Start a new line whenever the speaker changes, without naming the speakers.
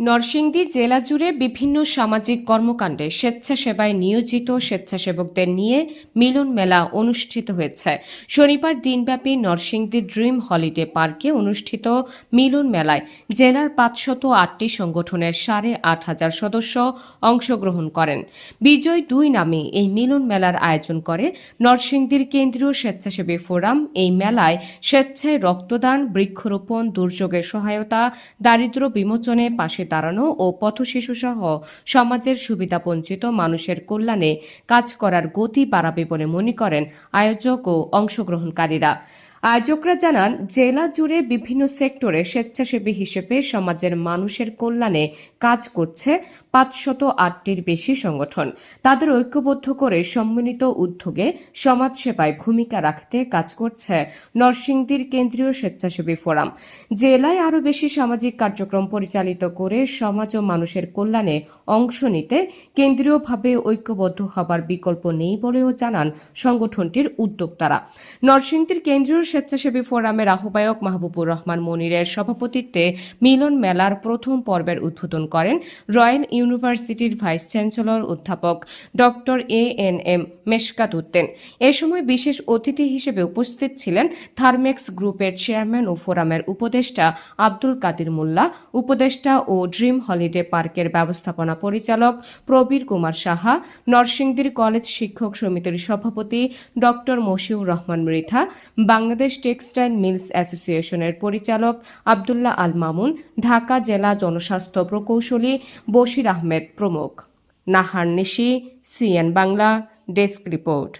নরসিংদী জেলা জুড়ে বিভিন্ন সামাজিক কর্মকাণ্ডে স্বেচ্ছাসেবায় নিয়োজিত স্বেচ্ছাসেবকদের নিয়ে মিলন মেলা অনুষ্ঠিত হয়েছে। শনিবার দিনব্যাপী নরসিংদী ড্রিম হলিডে পার্কে অনুষ্ঠিত মিলন মেলায় জেলার পাঁচশত আটটি সংগঠনের সাড়ে আট হাজার সদস্য অংশগ্রহণ করেন। বিজয় দুই নামে এই মিলন মেলার আয়োজন করে নরসিংদীর কেন্দ্রীয় স্বেচ্ছাসেবী ফোরাম। এই মেলায় স্বেচ্ছায় রক্তদান, বৃক্ষরোপণ, দুর্যোগের সহায়তা, দারিদ্র্য বিমোচনে পাশে দাঁড়ানো ও পথশিশুসহ সমাজের সুবিধাবঞ্চিত মানুষের কল্যাণে কাজ করার গতি বাড়াবে বলে মনে করেন আয়োজক ও অংশগ্রহণকারীরা। আয়োজকরা জানান, জেলা জুড়ে বিভিন্ন সেক্টরে স্বেচ্ছাসেবী হিসেবে সমাজের মানুষের কল্যাণে কাজ করছে পাঁচশত আটটির বেশি সংগঠন। তাদের ঐক্যবদ্ধ করে সম্মিলিত উদ্যোগে সমাজসেবায় ভূমিকা রাখতে কাজ করছে নরসিংদীর কেন্দ্রীয় স্বেচ্ছাসেবী ফোরাম। জেলায় আরও বেশি সামাজিক কার্যক্রম পরিচালিত করে সমাজ ও মানুষের কল্যাণে অংশ নিতে কেন্দ্রীয়ভাবে ঐক্যবদ্ধ হবার বিকল্প নেই বলেও জানান সংগঠনটির উদ্যোক্তারা। নরসিংদীর কেন্দ্রীয় স্বেচ্ছাসেবী ফোরামের আহ্বায়ক মাহবুবুর রহমান মনিরের সভাপতিত্বে মিলন মেলার প্রথম পর্বের উদ্বোধন করেন রয়্যাল ইউনিভার্সিটির ভাইস চ্যান্সেলর অধ্যাপক doctor A N M Meshkat Uddin. এ সময় বিশেষ অতিথি হিসেবে উপস্থিত ছিলেন থার্মেক্স গ্রুপের চেয়ারম্যান ও ফোরামের উপদেষ্টা আব্দুল কাদির মোল্লা, উপদেষ্টা ও ড্রিম হলিডে পার্কের ব্যবস্থাপনা পরিচালক প্রবীর কুমার সাহা, নরসিংদীর কলেজ শিক্ষক সমিতির সভাপতি doctor Moshiur Rahman Mridha Bangladesh textile mills অ্যাসোসিয়েশনের পরিচালক আবদুল্লাহ আল মামুন, ঢাকা জেলা জনস্বাস্থ্য প্রকৌশলী বশির আহমেদ প্রমুখ। Nahar Nishi, CN Bangla, desk report.